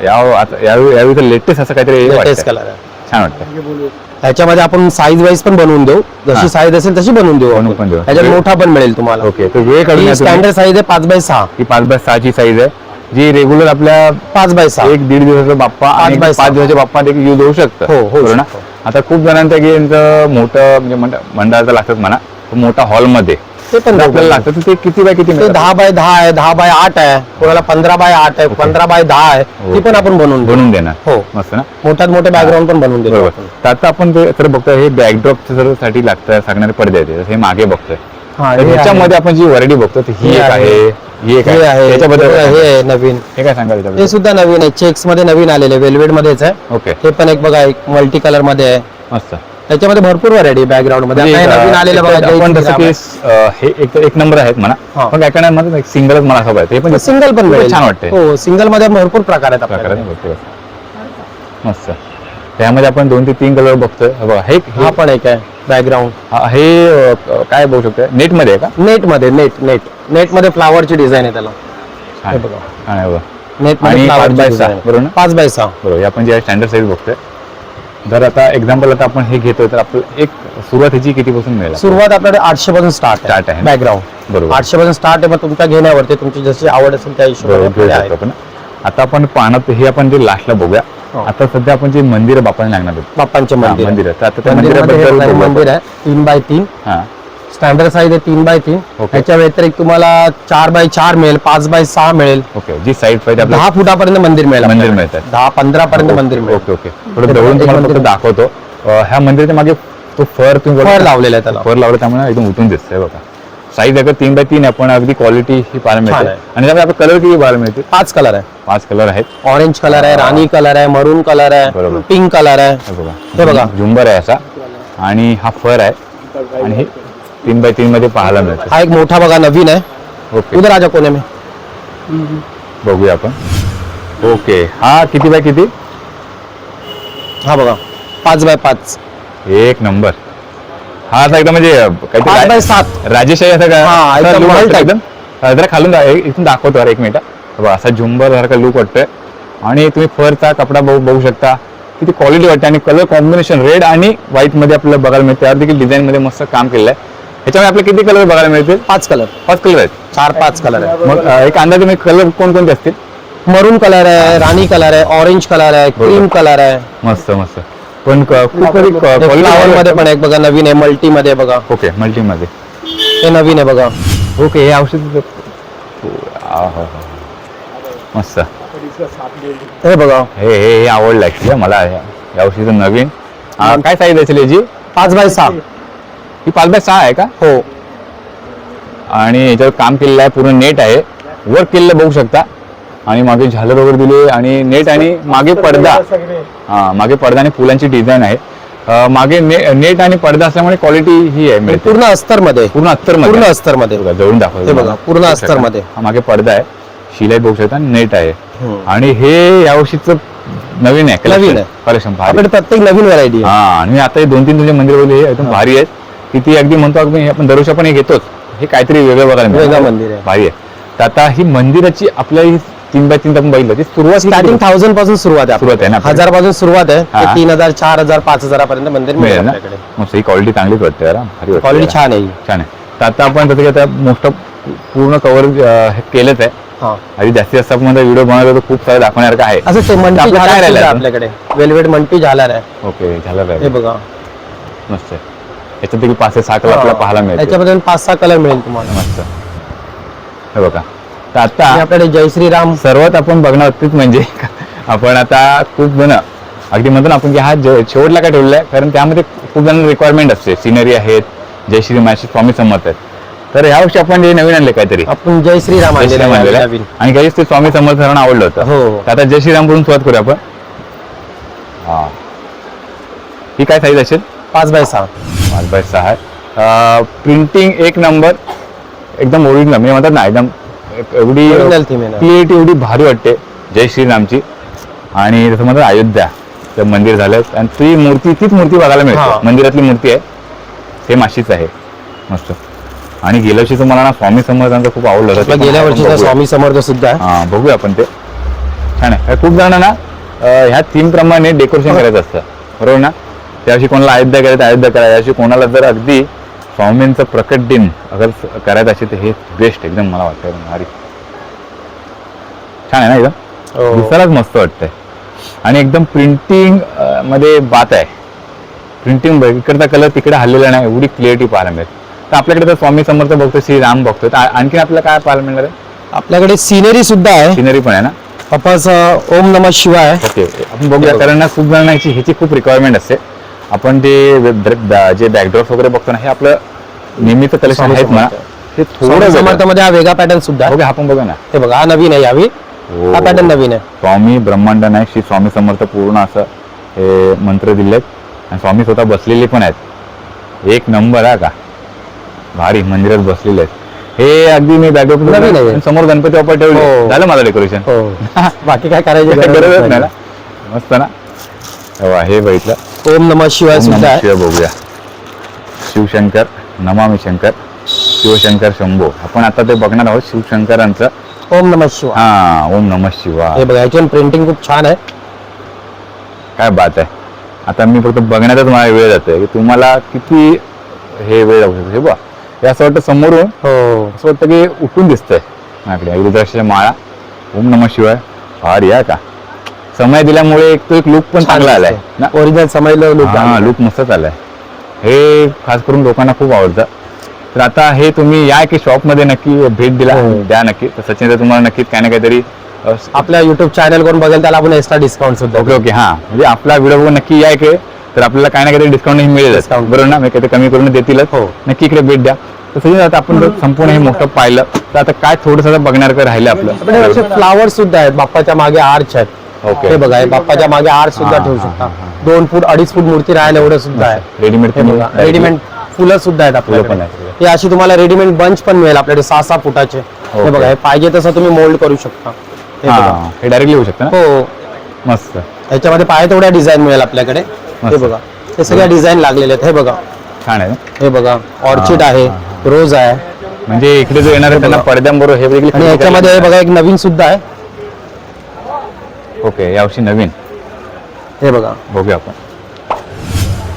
या आता यावेळी यावेळी तर लेटेस्ट असं काहीतरी लेटेस्ट. कलर आहे छान वाटतं हे ह्याच्यामध्ये आपण साईज वाईज पण बनवून देऊ हा. जशी साईज असेल तशी बनवून देऊ बनवून आपण. पण देऊ. ह्याच्यात मोठा पण मिळेल तुम्हाला ओके तर वेळ काढून या तुम्ही. स्टँडर्ड साईज आहे पाच बाय सहा ही पाच बाय सहाची साईज आहे जी रेग्युलर आपल्या पाच बाय सहा एक दीड दिवसाचा बाप्पा आणि बाय सहा. पाच दिवसाच्या बाप्पा देखील यूज होऊ शकतं हो, होऊ बरोबर ना शकतं. आता खूप जणांचं की यांचं मोठं म्हणजे मंड- मंडळाचं लागतात म्हणा तो मोठा हॉलमध्ये ते पण आपल्याला. लागतं. तर ते किती बाय किती ते मिळतात? दहा बाय दहा आहे दहा बाय आठ आहे कोणाला पंधरा बाय आठ आहे पंधरा बाय दहा आहे ती पण आपण बनवून देऊ. बनवून देणार. हो. मस्त ना? मोठ्यात मोठे बॅकग्राऊंड पण बनवून देऊ बरोबर. आपण. तर आता आपण ते तर बघतोय हे बॅकड्रॉपसाठी लागतं सांगणारे पडदे आहेत जसं हे मागे बघतोय. हा, तर हे. ह्याच्यामध्ये आपण जी व्हरायटी बघतो ही हे एक आहे. आहे ही एक हे आहे. त्याच्याबद्दल हे काय सांगाल? आहे नवीन. हे काय सांगाल हे त्याच्याबद्दल सुद्धा नवीन आहे. चेक्समध्ये नवीन आलेले वेलवेट मध्येच आहे. ओके. हे पण एक बघा एक मल्टी कलरमध्ये आहे. मस्त. त्याच्यामध्ये भरपूर व्हरायटी बॅकग्राऊंडमध्ये. म्हणजे, आता हे नवीन आलेलं बघा त्याच्यात आपण जय जसं की अं, हे एक एक नंबर आहेत म्हणा. हा. पण काय म्हणतात एक सिंगलच मला हवं आहे. हे पण सिंगल पण मिळेल. छान वाटते हो सिंगलमध्ये भरपूर प्रकार आहेत आपल्याकडे. आहे. मस्त. त्यामध्ये आपण दोन ते तीन कलर बघतोय. हे बघा हे हा पण एक आहे बॅकग्राऊंड हा- हे अं, काय बघू शकतोय? नेटमध्ये आहे का? नेटमध्ये नेट नेट. नेटमध्ये फ्लावरची डिझाईन आहे त्याला. छान. बघा. छान आहे बघा. नेट आणि मध्ये पाच बाय सहा, बरोबर ना? पाच बाय सहा. बरोबर. हे आपण जे स्टँडर्ड साईज बघतोय जर आता एक्झाम्पल आता आपण हे घेतोय तर आपल्याला एक सुरुवात ह्याची किती पासून मिळेल सुरुवात आपल्याकडे आठशे पासून स्टार्ट Start आहे? बॅकग्राऊंड बरोबर. आठशे पासून स्टार्ट आहे मग तुमच्या घेण्यावरती तुमची जशी आवड असेल त्या घेऊ हिशोबाने शकतो आपण. आता आपण पाहणार हे आपण जे लास्टला बघूया हो. आता सध्या आपण जे मंदिर बापाने लागणार आहेत. बाप्पांचे हा, मंदिर. मंदिर. आहे. तर आता त्या मंदिराबद्दल आहे तीन बाय तीन. हा. स्टँडर्ड साईज आहे तीन बाय तीन. त्याच्या व्यतिरिक्त तुम्हाला चार बाय चार मिळेल पाच बाय सहा मिळेल. ओके जी साईड पाहिजे दहा फुटापर्यंत मंदिर मिळेल मंदिर. मिळतात. दहा पंधरा पर्यंत मंदिर मिळेल. ओके ओके थोडं जवळून तुम्हाला फक्त दाखवतो. ह्या मंदिराच्या मागे तो फर तुम्ही फळ लावलेलं आहे त्याला. फर लावलं त्यामुळे एकदम उठून दिसतंय बघा. साईज अगर तीन बाय तीन आहे पण अगदी क्वालिटी ही पाहायला मिळते. आणि त्यामध्ये आपलं कलर किती पाहायला मिळते पाच कलर आहे. पाच कलर आहेत. ऑरेंज कलर आहे राणी कलर आहे मरून कलर. आहे पिंक कलर आहे. बघा. झुंबर आहे असा. आणि हा फर आहे. आणि हे तीन बाय तीन मध्ये पाहायला मिळते. हा एक मोठा बघा नवीन आहे. ओके. उधर राजा कोने में. बघूया आपण. ओके. हा किती बाय किती? हा बघा पाच बाय पाच. एक नंबर. हा असा एकदम म्हणजे पाच काहीतरी सात. राजेशाही असं हा, एकदम look महल वाटतो type. एकदम. अं, जरा खालून एक- इथून दाखवतो अरे एक मिनिट हा. बघा, असा झुंबर सारखा लुक वाटतोय. आणि तुम्ही फरचा कपडा बघू बघू शकता. किती क्वालिटी वाटते आणि कलर कॉम्बिनेशन रेड आणि व्हाईटमध्ये आपल्याला बघायला मिळते. त्यावर देखील डिझाईन मध्ये मस्त काम केलेलं आहे. ह्याच्यामध्ये आपले किती कलर बघायला मिळतील? पाच कलर पाच कलर आहेत. चार पाच कलर आहे मग अं, एक अंदाजे मी कलर कोणकोणते असतील? मरून कलर आहे राणी कलर आहे ऑरेंज कलर आहे क्रीम कलर आहे. मस्त मस्त. पण क- खूप कधी फ्लावर मध्ये पण एक बघा नवीन आहे मल्टी मध्ये बघा. ओके मल्टी मध्ये हे नवीन आहे बघा. ओके हे औषध आहो. मस्त. हे बघा. हे हे हे आवडलं ऍक्च्युली मला हे- या औषधीचं नवीन हा, काय साईज असेल याची पाच बाय सहा. ही पाच बाय सहा आहे का? हो. आणि याच्यावर काम केलेलं आहे पूर्ण नेट आहे. वर्क केलेलं बघू शकता. आणि मागे झालर वगैरे दिले आणि नेट आणि मागे पडदा. हा मागे पडदा आणि फुलांची डिझाईन आहे. अं, मागे ने- नेट आणि पडदा असल्यामुळे क्वालिटी ही आहे मिळते. पूर्ण अस्तरमध्ये पूर्ण अत्तर पूर्णमध्ये अस्तरमध्ये बघा, जवळून दाखवतो हे बघा. पूर्ण बघू अस्तरमध्ये. शकता. हा मागे पडदा आहे. शिलाई बघू शकता नेट आहे. हम्म. आणि हे या वर्षीचं नवीन आहे नवीन आहे. कलेक्शन भारी. आपल्याकडे प्रत्येक नवीन व्हरायटी हा आणि आता हे दोन तीन तुझे मंदिर बोलले हे एकदम भारी आहेत. ती अगदी म्हणतो अगदी आपण दरवर्षी आपण हे घेतोच. हे काहीतरी वेगळं बघायला मिळालं. वेगळं मंदिर आहे. भारी आहे. तर आता ही मंदिराची आपल्या ही तीन बाय तीन आपण बघितलं ती सुरुवात स्टार्टिंग थाउजंडपासून सुरुवात आहे सुरुवात आहे ना आपल्याकडे? हजारपासून सुरुवात आहे. हा. ते तीन हजार चार हजार पाच हजारापर्यंत मंदिर मिळेल मिळेल ना? आपल्याकडे. मस्त ही क्वालिटी चांगलीच वाटते यार. भारी वाटते क्वालिटी. छान आहे. छान आहे. तर आता आपण तसं की आता मोस्ट पूर्ण कव्हर केलंच आहे. हा. आणि जास्तीत जास्त आपण व्हिडिओ बनवला तर खूप सारं दाखवण्यासारखं आहे असं ते आपलं काय राहिलं? आपल्याकडे. वेलवेट मंटी झालर आहे. ओके झालं हे बघा. मस्त आहे. याच्यात देखील पाच ते सहा कलर आपल्याला पाहायला मिळते याच्यामध्ये पाच सहा कलर मिळेल तुम्हाला. मस्त. हे बघा. तर आणि आता आपल्याकडे जय श्रीराम. सर्वात आपण बघणार तेच म्हणजे आपण आता खूप जण अगदी म्हणतो ना आपण की हा जे- शेवटला काय ठेवलेला आहे कारण त्यामध्ये खूप जण रिक्वायरमेंट असते. सिनरी आहेत जय श्री माशी स्वामी समर्थ आहेत. तर ह्या वर्षी आपण जे नवीन आणले काहीतरी. आपण जय श्रीराम जय आणलेलं श्रीराम आहे आणलेलं आहे. नवीन. आणि काही ते स्वामी समर्थ सर्वांना आवडलं होतं. हो. तर आता जय श्रीरामकडून सुरुवात करूया आपण. हा. ही काय साईज असेल? पाच बाय सहा. पाच बाय सहा आहे प्रिंटिंग एक नंबर एकदम ओरिजिनल म्हणजे म्हणतात ना एकदम एवढी. क्लिअरिटी एवढी भारी वाटते. जय श्रीरामची. आणि जसं म्हणतात अयोध्या. ते मंदिर झालं. आणि ती मूर्ती तीच मूर्ती बघायला. मिळते. मंदिरातली मूर्ती आहे. सेम अशीच आहे. मस्त. आणि गेल्या वर्षीचं मला ना स्वामी समर्थांचं खूप आवडलं होतं. ते गेल्या बघूया. स्वामी समर्थ सुद्धा हा बघूया आपण ते. छान आहे. खूप जणांना ह्या थीम प्रमाणे डेकोरेशन करायचं असतं. बरोबर ना? त्यावर्षी कोणाला अयोध्या करायचं अयोध्या करायचं यावर्षी कोणाला जर अगदी स्वामींचं प्रकट दिन अगर करायचं असेल तर हे बेस्ट एकदम मला वाटतं भारी. छान आहे ना एकदम? हो. दिसायलाच मस्त वाटतंय. आणि एकदम प्रिंटिंगमध्ये बात आहे. प्रिंटिंग इकडचा कलर तिकडे हल्लेला नाही एवढी क्लिअरिटी पाहायला मिळते तर आपल्याकडे तर स्वामी समर्थ बघतो श्रीराम बघतोय. तर आ- आणखीन आपल्याला काय पाहायला मिळणार आहे? आपल्याकडे सिनरी सुद्धा आहे. सिनरी पण आहे ना? अं, ओम नमः शिवाय. ओके आपण बघूया कारण खूप जणांना ह्याची ह्याची खूप रिक्वायरमेंट असते. आपण द- जे बॅकड्रॉप वगैरे बघतो ना हे आपलं नेहमीचं कलेक्शन आहेत. ते स्वामी थोडं समर्थ वेगळं. मध्ये हा वेगळा पॅटर्न सुद्धा. ओके आपण बघा ना. हे बघा हा नवीन आहे यावी. हो. हा पॅटर्न नवीन आहे. स्वामी ब्रह्मांड नायक श्री स्वामी समर्थ पूर्ण असं हे मंत्र दिलेत. आणि स्वामी स्वतः बसलेले पण आहेत. एक नंबर आहे का? भारी मंदिरात बसलेले आहेत. हे अगदी मी नवीन आहे. बॅकअप समोर गणपती बाप्पा ठेवले. हो. झालं माझं डेकोरेशन हो. बाकी काय करायची नाही. ना. नाही. मस्त ना. हे बघितलं. ओम नमः शिवाय ओम सुद्धा नमः आहे शिवाय बघूया शिवशंकर नमामि शंकर शिवशंकर शंभो। आपण आता ते बघणार आहोत शिवशंकरांचं. ओम नमः शिवाय। हा ओम नमः शिवा हे बघा याच्यावर प्रिंटिंग खूप छान आहे. काय बात आहे. आता मी फक्त बघण्यातच मला वेळ जातोय की तुम्हाला किती हे वेळ लागू शकतो. हे बघा हे असं वाटतं समोरून हो. असं वाटतं की उठून दिसतंय. माझ्याकडे रुद्राक्षाच्या माळा. ओम नमः शिवाय. भारी या का? समय दिल्यामुळे एक तो एक लुक पण चांगला आलाय. ना ओरिजिनल समजलं लोक हा लुक मस्तच आलाय. हे खास करून लोकांना खूप आवडतं. तर आता हे तुम्ही या की शॉपमध्ये नक्की भेट दिला हो. द्या नक्की. तर सचिन तर तुम्हाला नक्कीच काही ना काहीतरी आपल्या युट्यूब चॅनल करून बघेल त्याला आपण एक्स्ट्रा डिस्काउंट सुद्धा ओके ओके. हा. म्हणजे आपला व्हिडिओ बघून नक्की या इकडे. तर आपल्याला काही ना काहीतरी डिस्काउंट मिळेल. बरोबर ना? मी काहीतरी कमी करून देतीलच. हो. नक्की इकडे भेट द्या. तर सचिन आता आपण संपूर्ण हे मोठं पाहिलं तर आता काय थोडंसं बघण्यासारखं राहिलं आपलं? फ्लावर सुद्धा आहेत. बाप्पाच्या मागे आर्च आहेत. ओके हे बघा हे बाप्पाच्या मागे आर्च सुद्धा हा, ठेवू हा, शकता. हा, दोन फूट अडीच फूट मूर्ती राहायला एवढं सुद्धा आहे. रेडीमेड हे बघा रेडीमेड फुलं सुद्धा आहेत फुलं पण आपल्याकडे आहेत. हे अशी तुम्हाला रेडीमेड बंच पण मिळेल आपल्याकडे सहा सहा फुटाचे. हे ओके. बघा हे पाहिजे तसं तुम्ही मोल्ड करू शकता. हे बघा. हा हे डायरेक्टली शकतं ना? हो मस्त. याच्यामध्ये पाहिजे तेवढ्या डिझाईन मिळेल आपल्याकडे. हे. बघा हे सगळ्या डिझाईन लागलेले आहेत. हे बघा. छान आहे ना? हे बघा ऑर्चिड हा, आहे हा, रोज आहे. म्हणजे इकडे जो येणार आहे त्यांना पडद्यांबरोबर हे याच्यामध्ये हे बघा एक नवीन सुद्धा आहे. ओके यावर्षी नवीन. हे बघा. बघूया आपण.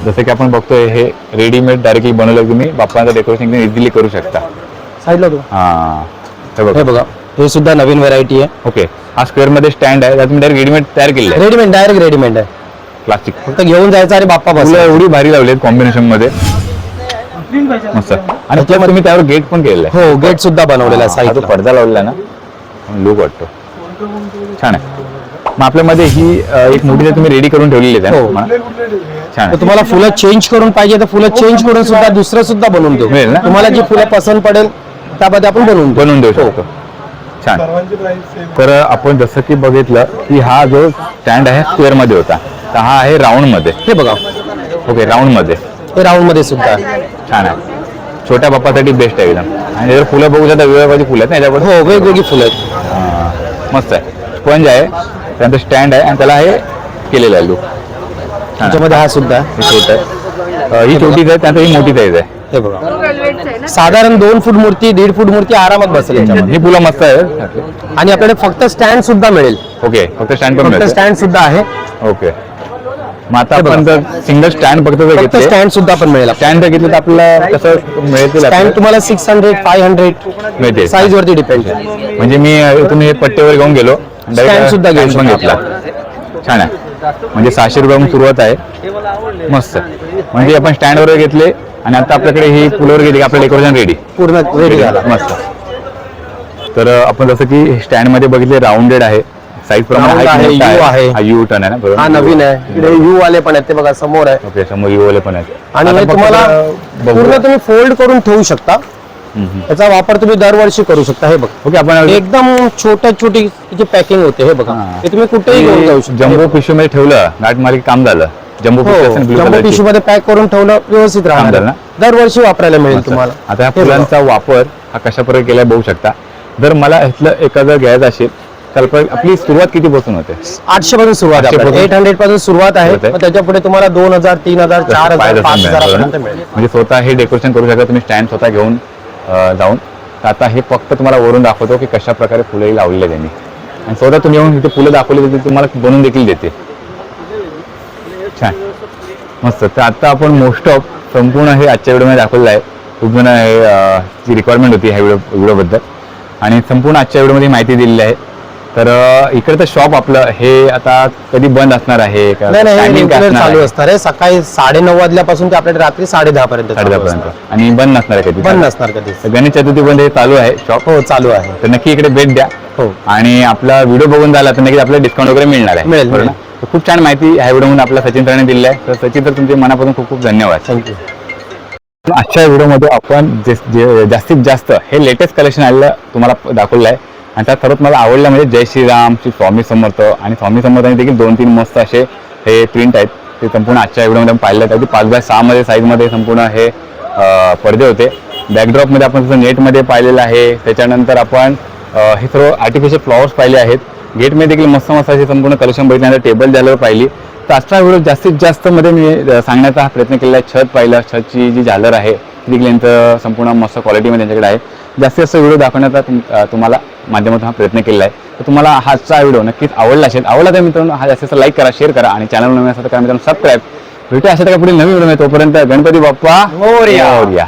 जसं की आपण बघतोय हे रेडीमेड डायरेक्टली बनवलं तुम्ही बाप्पांचं डेकोरेशन इझिली करू शकता. साईडला तू हा हे हे बघा. बघा हे सुद्धा नवीन व्हरायटी आहे. ओके हा स्क्वेअरमध्ये स्टँड आहे त्यात तुम्ही डायरेक्ट रेडीमेड तयार आहे. रेडीमेड डायरेक्ट रेडीमेड आहे. प्लास्टिक फक्त घेऊन जायचं आणि बाप्पा बस एवढी भारी लावली कॉम्बिनेशनमध्ये. मस्त. आणि plus तुम्ही त्यावर गेट पण केलेलं आहे. हो गेट सुद्धा बनवलेला आहे पडदा लावलेला ना? लुक वाटतो. छान आहे. मग आपल्यामध्ये ही अ, एक मोठी तुम्ही रेडी करून ठेवलेली आहे. हो. ना? छान. तर आहे तुम्हाला फुलं चेंज करून पाहिजे तर फुलं चेंज करून सुद्धा दुसरं सुद्धा बनवून देऊ. मिळेल ना? तुम्हाला जी फुलं पसंत पडेल त्यामध्ये आपण बनवून देऊ. बनवून देऊ शकतो. छान. सर्वांची प्राइस सेम तर आपण जसं की बघितलं की हा जो स्टँड आहे स्क्वेअरमध्ये होता. तर हा आहे राऊंडमध्ये. हे बघा. ओके राऊंडमध्ये. हे राऊंडमध्ये सुद्धा. आहे छान आहे. छोट्या बाप्पासाठी बेस्ट आहे एकदम. आणि जर फुलं बघू शकता वेगवेगळी फुलं आहेत ना याच्यावर? हो वेगवेगळी फुलं आहेत. हा, मस्त आहे. स्पंज आहे. त्यानंतर स्टँड आहे आणि त्याला हे केलेलं आहे लुक. त्याच्यामध्ये हा सुद्धा. हे छोटं आहे. ही त्यानंतर ही मोठी साईज आहे. हे बघा. साधारण दोन फूट मूर्ती दीड फूट मूर्ती आरामात बसेल ही फुलं मस्त आहे आणि आपल्याकडे फक्त स्टँड सुद्धा मिळेल. ओके फक्त स्टँड पण फक्त स्टँड सुद्धा आहे. ओके मग आता. आपण सिंगल स्टँड फक्त स्टँड सुद्धा पण मिळेल. स्टँड जर घेतलं तर आपल्याला कसं मिळतील स्टँड? तुम्हाला सिक्स हंड्रेड फाय हंड्रेड मिळते साईज वरती डिपेंड म्हणजे मी अ, इथून हे पट्टेवर घेऊन गेलो. Stand सुद्धा घेऊ stand पण शकता. घेतला छान आहे. म्हणजे सहाशे रुपयापासून सुरुवात आहे. मस्त. म्हणजे आपण स्टँडवर घेतले आणि आता आपल्याकडे ही फुलवर घेतली की आपलं डेकोरेशन रेडी पूर्ण रेडी झाला. मस्त. तर आपण जसं की स्टँडमध्ये बघितले राऊंडेड आहे. साईज प्रमाणे आहे, U आहे. हा यू टर्न आहे ना बरोबर? हा नवीन आहे. इकडे यू वाले पण आहेत ते बघा समोर आहे. ओके समोर यू वाले पण आहेत. आणि तुम्हाला. पूर्ण तुम्ही फोल्ड करून ठेवू शकता. हम्म, हम्म. याचा वापर तुम्ही दरवर्षी करू शकता हे बघा ओके आपण एकदम छोट्या छोटी त्याची पॅकिंग होते हे बघा हे तुम्ही कुठेही घेऊन जाऊ शकता जम्बो पिशवीमध्ये ठेवलं गाठ मारी काम झालं जम्बो हो पिशवी असेल blue जम्बो color ची. पिशवी मध्ये पॅक करून ठेवलं व्यवस्थित राहणार झालं आहे. दरवर्षी वापरायला मिळेल तुम्हाला आता ह्या हे बघा. फुलांचा वापर हा कशा प्रकारे केलाय बघू शकता जर मला ह्यातलं एखादं घ्यायचं असेल आपली सुरुवात किती पासून होते आठशे पासून सुरुवात आठशे आहे पासून? एट हंड्रेडपासून सुरुवात आहे सुरुवात आहे. मग त्याच्या पुढे तुम्हाला दोन हजार तीन हजार चार हजार पाच हजारापर्यंत ना? मिळेल म्हणजे स्वतः हे डेकोरेशन करू शकता तुम्ही स्टँड स्वतः घेऊन जाऊन. तर आता हे फक्त तुम्हाला वरून दाखवतो की कशा प्रकारे फुलंही लावलेली आहे त्यांनी. आणि स्वतः तुम्ही येऊन इथे फुलं दाखवली तर तुम्हाला बनवून देखील देते. छान. मस्त. तर आता आपण मोस्ट ऑफ संपूर्ण हे आजच्या व्हिडिओमध्ये दाखवलेलं आहे. खूप जण हे जी रिक्वायरमेंट होती ह्या व्हिडिओ व्हिडिओबद्दल आणि संपूर्ण आजच्या व्हिडिओमध्ये माहिती दिलेली आहे. तर इकडे तर शॉप आपलं हे आता कधी बंद असणार आहे? का नाही नाही timing काय रेग्युलर असणार चालू आहे? असणार आहे. सकाळी साडे नऊ वाजल्यापासून ते आपल्याकडे रात्री साडे दहा पर्यंत चालू साडेदहापर्यंत असणार. आणि बंद नसणार आहे कधी? बंद नसणार कधी? तर गणेश चतुर्थीपर्यंत हे चालू आहे शॉप हो चालू आहे. तर नक्की इकडे भेट द्या. हो. आणि आपला व्हिडिओ बघून झाला तर नक्की आपल्याला डिस्काउंट वगैरे मिळणार आहे. मिळेल, बरोबर ना? तर खूप छान माहिती ह्या व्हिडिओमध्ये आपल्या सचिन सरांनी दिली आहे. तर सचिन तर तुमचे मनापासून खूप खूप धन्यवाद. थँक्यू आजच्या व्हिडिओमध्ये आपण जे जे- जास्तीत जास्त हे लेटेस्ट कलेक्शन आलेलं तुम्हाला दाखवलं आहे. आणि त्यात सर्वात मला आवडलं म्हणजे जय श्रीराम श्री स्वामी समर्थ आणि स्वामी समर्थांनी देखील दोन तीन मस्त असे हे प्रिंट आहेत. ते संपूर्ण आजच्या व्हिडिओमध्ये आपण पाहिलं अगदी पाच बाय सहामध्ये साईजमध्ये संपूर्ण हे पडदे होते. बॅकड्रॉपमध्ये आपण जसं नेटमध्ये पाहिलेलं आहे त्याच्यानंतर आपण हे सर्व आर्टिफिशियल फ्लॉवर्स पाहिले आहेत. गेटमध्ये देखील मस्त मस्त असे संपूर्ण कलेक्शन बघितल्यानंतर टेबल झाल्यावर पाहिली. तर आजचा व्हिडिओ जास्तीत जास्त मध्ये मी सांगण्याचा हा प्रयत्न केलेला आहे. छत पाहिलं छतची जी झालर आहे ती देखील यांचं संपूर्ण मस्त क्वालिटीमध्ये त्यांच्याकडे आहे. जास्तीत जास्त व्हिडिओ दाखवण्याचा तुम- तुम्हाला माध्यमातून हा प्रयत्न केलेला आहे. तर तुम्हाला हाचा व्हिडिओ नक्कीच आवडला असेल आवडला तर मित्रांनो हा जास्त लाईक करा शेअर करा आणि चॅनल नवीन असेल तर मित्रांनो सबस्क्राईब भेटूया अशा त्या पुढे नवीन व्हिडिओ तोपर्यंत गणपती बाप्पा. मोरया.